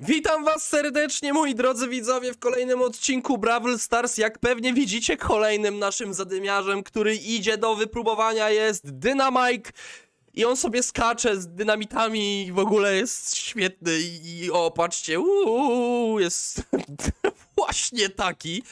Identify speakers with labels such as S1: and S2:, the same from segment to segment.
S1: Witam was serdecznie, moi drodzy widzowie, w kolejnym odcinku Brawl Stars. Jak pewnie widzicie, kolejnym naszym zadymiarzem, który idzie do wypróbowania jest Dynamike. I on sobie skacze z dynamitami i w ogóle jest świetny. I, i o, patrzcie, uuu, jest właśnie taki.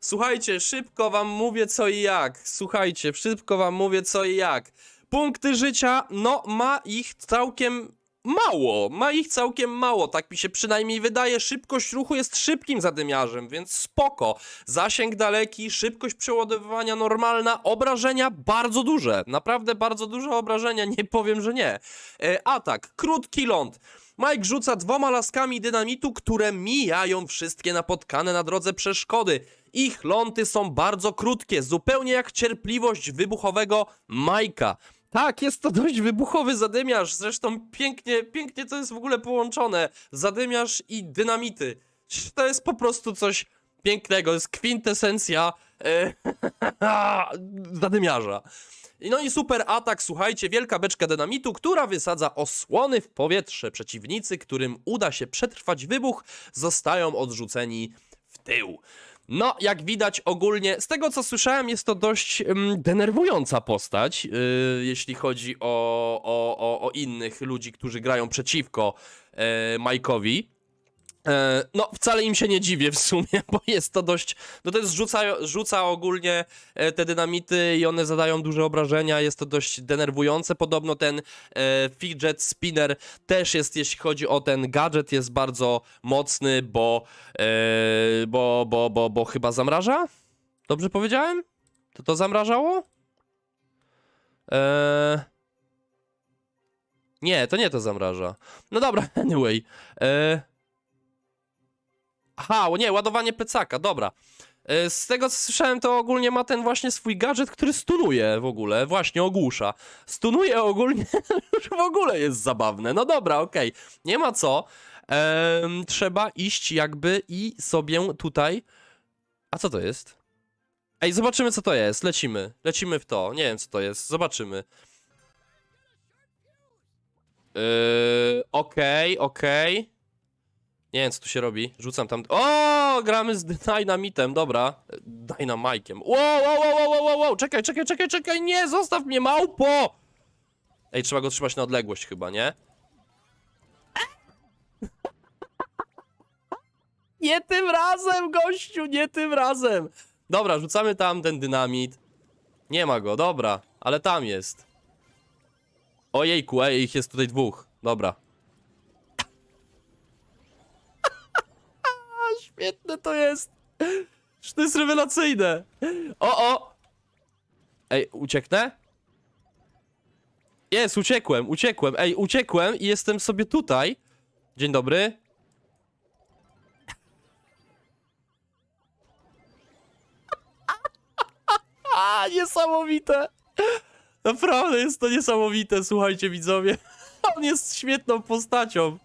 S1: Słuchajcie, szybko wam mówię co i jak. Słuchajcie, szybko wam mówię co i jak. Punkty życia, no ma ich całkiem mało. Ma ich całkiem mało, tak mi się przynajmniej wydaje. Szybkość ruchu jest szybkim zadymiarzem, więc spoko. Zasięg daleki, szybkość przeładowywania normalna, obrażenia bardzo duże. Naprawdę bardzo duże obrażenia, nie powiem, że nie. E, atak, krótki ląd. Mike rzuca dwoma laskami dynamitu, które mijają wszystkie napotkane na drodze przeszkody. Ich lądy są bardzo krótkie, zupełnie jak cierpliwość wybuchowego Majka. Tak, jest to dość wybuchowy zadymiarz, zresztą pięknie, pięknie to jest w ogóle połączone. Zadymiarz i dynamity. To jest po prostu coś pięknego, jest kwintesencja e, zadymiarza. No i super atak, słuchajcie, wielka beczka dynamitu, która wysadza osłony w powietrze. Przeciwnicy, którym uda się przetrwać wybuch, zostają odrzuceni w tył. No, jak widać ogólnie, z tego co słyszałem, jest to dość ym, denerwująca postać, yy, jeśli chodzi o, o, o, o innych ludzi, którzy grają przeciwko yy, Mike'owi. E, No, wcale im się nie dziwię w sumie, bo jest to dość. No to jest rzuca, rzuca ogólnie e, te dynamity i one zadają duże obrażenia. Jest to dość denerwujące. Podobno ten e, fidget spinner też jest, jeśli chodzi o ten gadżet, jest bardzo mocny, bo, e, bo, bo, bo, bo chyba zamraża? Dobrze powiedziałem? To to zamrażało? E... Nie, to nie to zamraża. No dobra, anyway. E... Aha, nie, ładowanie plecaka, dobra. E, Z tego co słyszałem, to ogólnie ma ten właśnie swój gadżet, który stunuje w ogóle, właśnie ogłusza. Stunuje ogólnie, już w ogóle jest zabawne. No dobra, okej, nie ma co. Em, trzeba iść jakby i sobie tutaj... A co to jest? Ej, zobaczymy co to jest, lecimy. Lecimy w to, nie wiem co to jest, zobaczymy. Yy, okej, okej. Nie wiem, co tu się robi. Rzucam tam. O, gramy z dynamitem, dobra. Dynamajkiem. Wow, wow, wow, wow, wow, wow, czekaj, czekaj, czekaj, czekaj, nie, zostaw mnie, małpo! Ej, trzeba go trzymać na odległość chyba, nie? Nie tym razem, gościu, nie tym razem. Dobra, rzucamy tam ten dynamit. Nie ma go, dobra, ale tam jest. Ojejku, ej, ich jest tutaj dwóch. Dobra. Świetne to jest. To jest rewelacyjne. O, o. Ej, ucieknę? Jest, uciekłem, uciekłem. Ej, uciekłem i jestem sobie tutaj. Dzień dobry. A, niesamowite. Naprawdę jest to niesamowite, słuchajcie widzowie. On jest świetną postacią.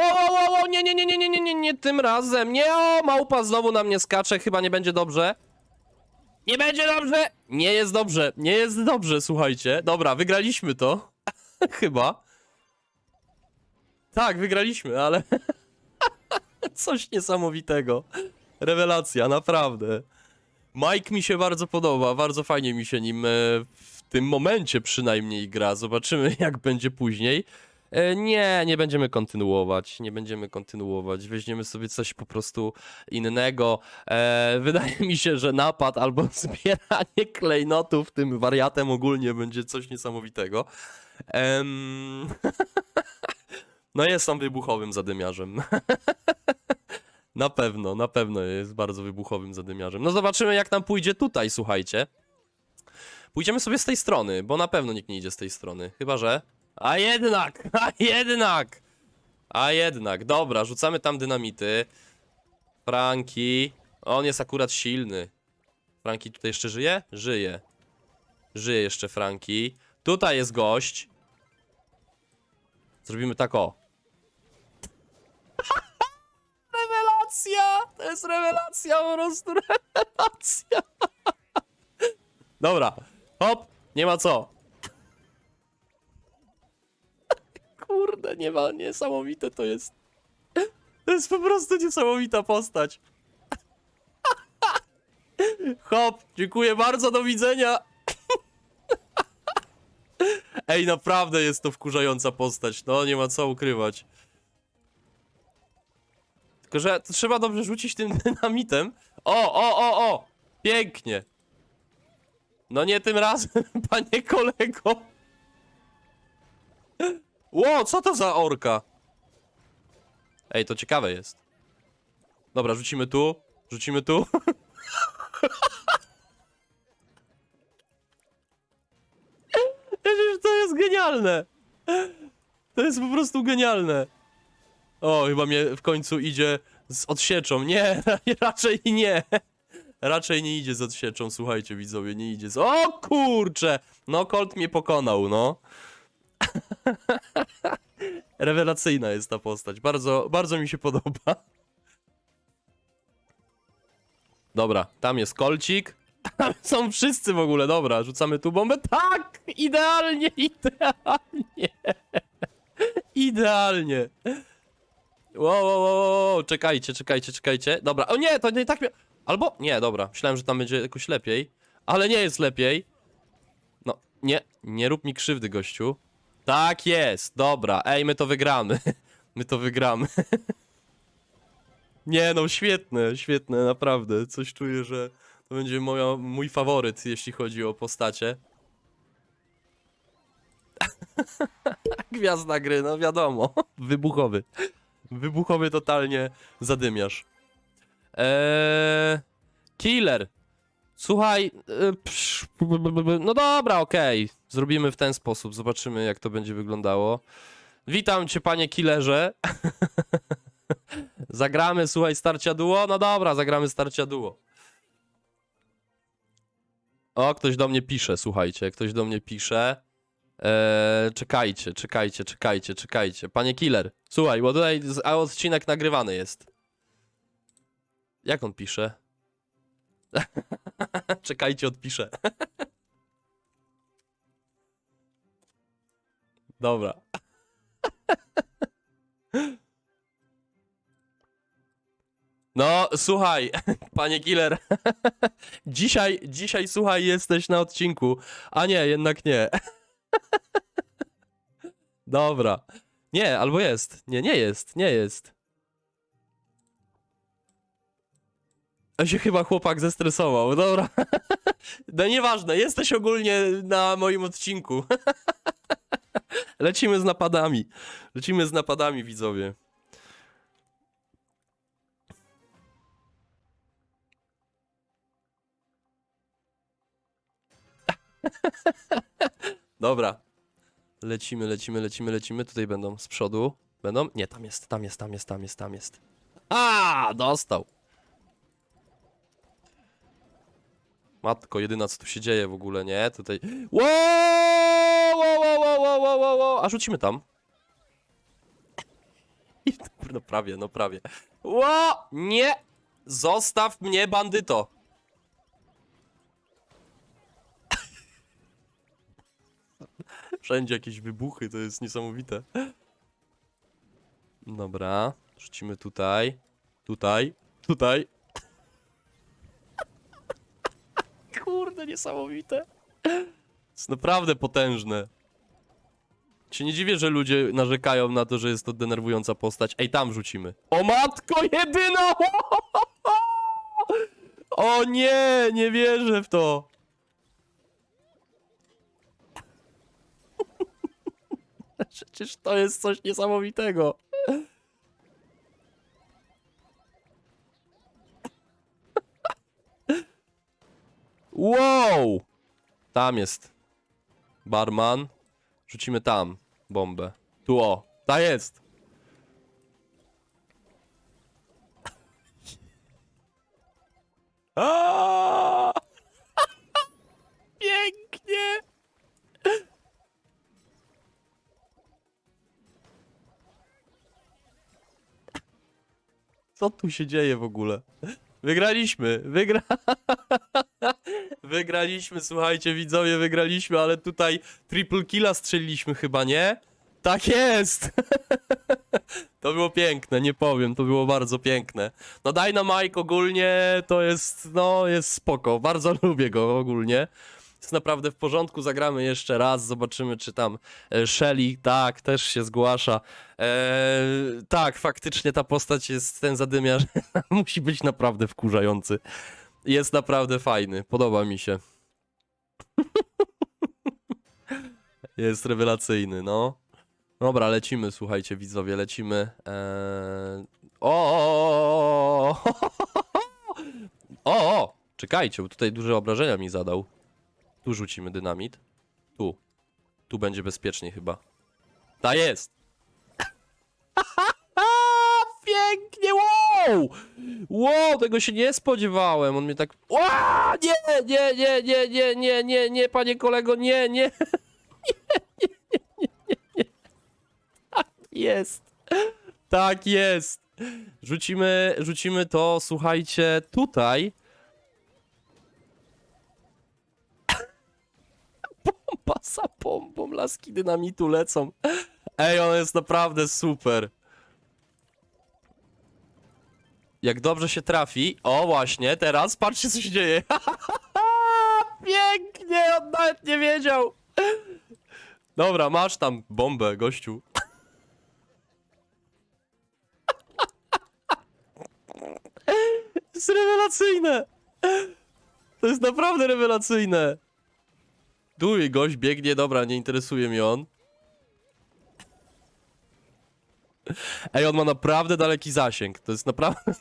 S1: O, o, o, o, nie, nie, nie, nie, nie, nie, nie, nie, tym razem. Nie, o, małpa znowu na mnie skacze, chyba nie będzie dobrze. Nie będzie dobrze! Nie jest dobrze, nie jest dobrze, słuchajcie. Dobra, wygraliśmy to. chyba. Tak, wygraliśmy, ale... Coś niesamowitego. Rewelacja, naprawdę. Mike mi się bardzo podoba, bardzo fajnie mi się nim e, w tym momencie przynajmniej gra. Zobaczymy jak będzie później. E, Nie, nie będziemy kontynuować, nie będziemy kontynuować. Weźmiemy sobie coś po prostu innego. E, wydaje mi się, że napad albo zbieranie klejnotów tym wariatem ogólnie będzie coś niesamowitego. No jest on wybuchowym zadymiarzem. Na pewno, na pewno jest bardzo wybuchowym zadymiarzem. No zobaczymy jak nam pójdzie tutaj, słuchajcie. Pójdziemy sobie z tej strony, bo na pewno nikt nie idzie z tej strony. Chyba, że... A jednak, a jednak! A jednak, dobra, rzucamy tam dynamity. Franki. On jest akurat silny. Franki tutaj jeszcze żyje? Żyje. Żyje jeszcze Franki. Tutaj jest gość. Zrobimy tak o. rewelacja! To jest rewelacja, po prostu rewelacja. Dobra, hop, nie ma co. Kurde, nie ma, niesamowite to jest. To jest po prostu niesamowita postać. Hop, dziękuję bardzo, do widzenia. Ej, naprawdę jest to wkurzająca postać, no nie ma co ukrywać. Tylko, że trzeba dobrze rzucić tym dynamitem. O, o, o, o! Pięknie. No nie tym razem, panie kolego. Ło, co to za orka? Ej, to ciekawe jest. Dobra, rzucimy tu, rzucimy tu. To jest genialne. To jest po prostu genialne. O, chyba mnie w końcu idzie z odsieczą. Nie, raczej nie. Raczej nie idzie z odsieczą, słuchajcie widzowie, nie idzie z... O kurcze! No, Colt mnie pokonał, no. Rewelacyjna jest ta postać, bardzo, bardzo mi się podoba. Dobra, tam jest kolcik. Tam są wszyscy w ogóle, dobra, rzucamy tu bombę. Tak! Idealnie, idealnie. Idealnie. Wow, wow, wow, wow, czekajcie, czekajcie, czekajcie. Dobra, o nie, to nie tak mia... Albo, nie, dobra, myślałem, że tam będzie jakoś lepiej. Ale nie jest lepiej. No, nie, nie rób mi krzywdy, gościu. Tak jest, dobra, ej, my to wygramy. My to wygramy. Nie no, świetne, świetne, naprawdę. Coś czuję, że to będzie moja, mój faworyt, jeśli chodzi o postacie. Gwiazda gry, no wiadomo. Wybuchowy. Wybuchowy totalnie zadymiarz. Eee, killer. Słuchaj, e, psz, b- b- b- no dobra, okej. Zrobimy w ten sposób, zobaczymy jak to będzie wyglądało. Witam cię, panie killerze. zagramy, słuchaj, starcia duo? No dobra, zagramy starcia duo. O, ktoś do mnie pisze, słuchajcie, ktoś do mnie pisze. Eee, czekajcie, czekajcie, czekajcie, czekajcie. Panie killer, słuchaj, bo tutaj z- a odcinek nagrywany jest. Jak on pisze? czekajcie, odpiszę. Dobra. No, słuchaj, panie killer. dzisiaj, dzisiaj, słuchaj, jesteś na odcinku. A nie, jednak nie. Dobra. Nie, albo jest. Nie, nie jest, nie jest. A się chyba chłopak zestresował. Dobra. No nieważne, jesteś ogólnie na moim odcinku. Lecimy z napadami. Lecimy z napadami, widzowie. Dobra. Lecimy, lecimy, lecimy, lecimy. Tutaj będą z przodu. Będą? Nie, tam jest, tam jest, tam jest, tam jest, tam jest. A, dostał. Matko, jedyna co tu się dzieje w ogóle, nie? Tutaj. Wow, wow, wow, wow, wow, wow. A rzucimy tam. No prawie, no prawie. Ło! Nie! Zostaw mnie, bandyto! Wszędzie jakieś wybuchy, to jest niesamowite. Dobra, rzucimy tutaj, tutaj, tutaj. Kurde, niesamowite. Jest naprawdę potężne. Się nie dziwię, że ludzie narzekają na to, że jest to denerwująca postać. Ej, tam rzucimy. O matko jedyna! O nie, nie wierzę w to. Przecież to jest coś niesamowitego. Wow! Tam jest. Barman. Rzucimy tam bombę. Tu o. Ta jest. Aaaa! Pięknie! Co tu się dzieje w ogóle? Wygraliśmy, wygra... wygraliśmy, słuchajcie widzowie, wygraliśmy, ale tutaj triple killa strzeliliśmy chyba, nie? Tak jest! To było piękne, nie powiem, to było bardzo piękne. No Dynamite ogólnie to jest, no jest spoko, bardzo lubię go ogólnie. Jest naprawdę w porządku, zagramy jeszcze raz, zobaczymy czy tam e, Shelly, tak, też się zgłasza. Eee, tak, faktycznie ta postać jest, ten zadymiarz musi być naprawdę wkurzający. Jest naprawdę fajny, podoba mi się. Jest rewelacyjny, no. Dobra, lecimy, słuchajcie, widzowie, lecimy. Eee... O, o, o, czekajcie, bo tutaj duże obrażenia mi zadał. Tu rzucimy dynamit. Tu. Tu będzie bezpiecznie chyba. Ta jest! Pięknie, wow! Wow, tego się nie spodziewałem, on mnie tak... Ła! Nie, nie, nie, nie, nie, nie, nie, nie, panie kolego, nie, nie. Jest. Tak jest. Rzucimy, rzucimy to, słuchajcie, tutaj. Bomba za laski dynamitu lecą. Ej, on jest naprawdę super. Jak dobrze się trafi. O, właśnie, teraz patrzcie, co się dzieje. Pięknie, on nawet nie wiedział. Dobra, masz tam bombę, gościu. To jest rewelacyjne! To jest naprawdę rewelacyjne! I gość biegnie, dobra, nie interesuje mnie on. Ej, on ma naprawdę daleki zasięg. To jest naprawdę...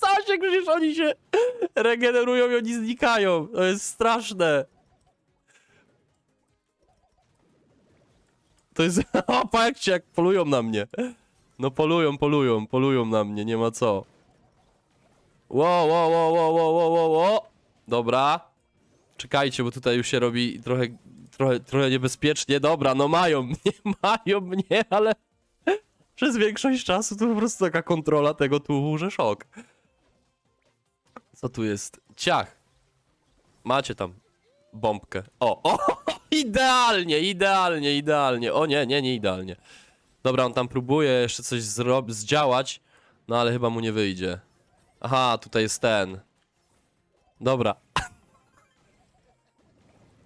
S1: Zasięg, przecież oni się regenerują i oni znikają. To jest straszne. To jest... O, patrzcie, jak polują na mnie. No polują, polują, polują na mnie, nie ma co. Ło, ło, ło, ło, ło, ło, ło. Dobra. Czekajcie, bo tutaj już się robi trochę, trochę, trochę niebezpiecznie. Dobra, no mają mnie, mają mnie, ale przez większość czasu to po prostu taka kontrola tego tu, że szok. Co tu jest? Ciach. Macie tam bombkę. O, o, idealnie, idealnie, idealnie. O nie, nie, nie idealnie. Dobra, on tam próbuje jeszcze coś zdziałać, no ale chyba mu nie wyjdzie. Aha, tutaj jest ten. Dobra.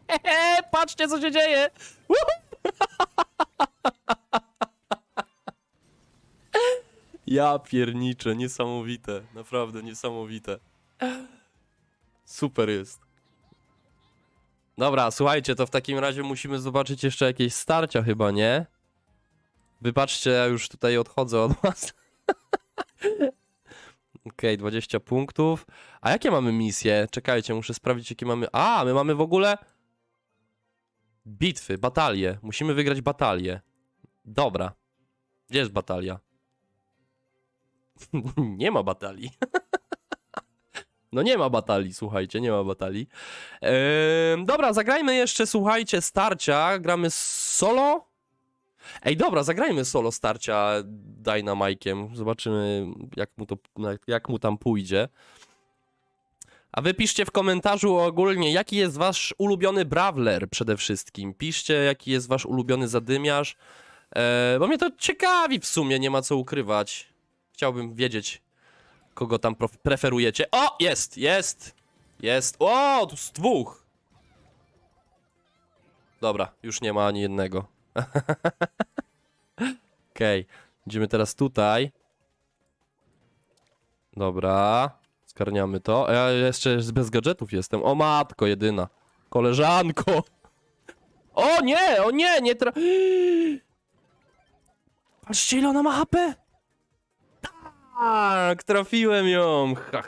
S1: Hehe, patrzcie co się dzieje! Woohoo! Ja pierniczę, niesamowite, naprawdę niesamowite. Super jest. Dobra, słuchajcie, to w takim razie musimy zobaczyć jeszcze jakieś starcia chyba, nie? Wybaczcie, ja już tutaj odchodzę od was. Okej, 20 punktów. A jakie mamy misje? Czekajcie, muszę sprawdzić, jakie mamy. A, my mamy w ogóle. Bitwy, batalie. Musimy wygrać batalię. Dobra. Gdzie jest batalia? nie ma batalii. no nie ma batalii, słuchajcie, nie ma batalii. Ehm, dobra, zagrajmy jeszcze, słuchajcie, starcia. Gramy solo. Ej, dobra, zagrajmy solo starcia Dynamike'iem. Zobaczymy, jak mu, to, jak mu tam pójdzie. A wy piszcie w komentarzu ogólnie, jaki jest wasz ulubiony brawler przede wszystkim. Piszcie, jaki jest wasz ulubiony zadymiarz. E, bo mnie to ciekawi w sumie, nie ma co ukrywać. Chciałbym wiedzieć, kogo tam preferujecie. O, jest, jest, jest. O, tu z dwóch. Dobra, już nie ma ani jednego. Okej, idziemy teraz tutaj. Dobra, skarniamy to. Ja jeszcze bez gadżetów jestem. O matko jedyna. Koleżanko. O nie, o nie, nie tra... Patrzcie ile ona ma HP. Tak, trafiłem ją. Ha,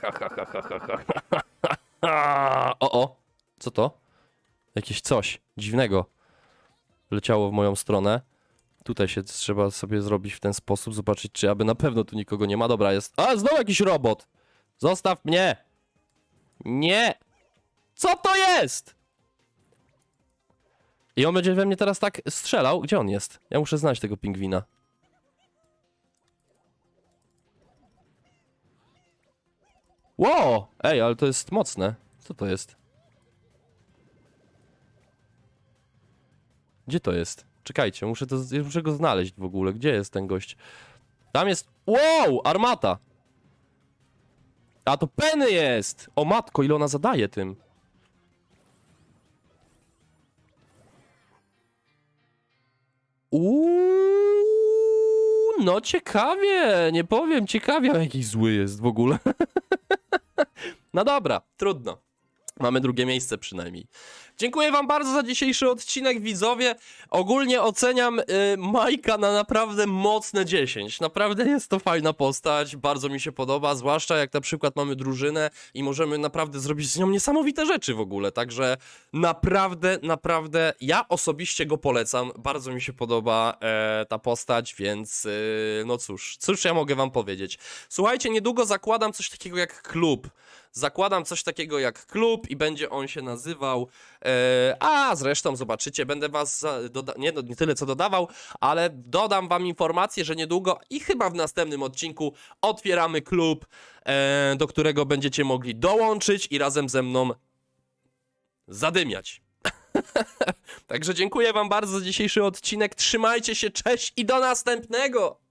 S1: ha. O, o, co to? Jakieś coś dziwnego leciało w moją stronę. Tutaj się trzeba sobie zrobić w ten sposób, zobaczyć, czy aby na pewno tu nikogo nie ma. Dobra, jest. A, znowu jakiś robot! Zostaw mnie! Nie! Co to jest? I on będzie we mnie teraz tak strzelał. Gdzie on jest? Ja muszę znaleźć tego pingwina. Ło! Ej, ale to jest mocne. Co to jest? Gdzie to jest? Czekajcie, muszę, to, muszę go znaleźć w ogóle. Gdzie jest ten gość? Tam jest... Wow! Armata! A to Penny jest! O matko, ile ona zadaje tym? Uuu, no ciekawie, nie powiem, ciekawie, ale jakiś zły jest w ogóle. no dobra, trudno. Mamy drugie miejsce przynajmniej. Dziękuję wam bardzo za dzisiejszy odcinek, widzowie. Ogólnie oceniam y, Majka na naprawdę mocne 10. Naprawdę jest to fajna postać, bardzo mi się podoba, zwłaszcza jak na przykład mamy drużynę i możemy naprawdę zrobić z nią niesamowite rzeczy w ogóle. Także naprawdę, naprawdę ja osobiście go polecam. Bardzo mi się podoba e, ta postać, więc y, no cóż, cóż ja mogę wam powiedzieć. Słuchajcie, niedługo zakładam coś takiego jak klub. Zakładam coś takiego jak klub i będzie on się nazywał. E, a zresztą zobaczycie, będę was doda- nie, no, nie tyle co dodawał, ale dodam wam informację, że niedługo i chyba w następnym odcinku otwieramy klub, e, do którego będziecie mogli dołączyć i razem ze mną zadymiać. Także dziękuję wam bardzo za dzisiejszy odcinek. Trzymajcie się, cześć i do następnego!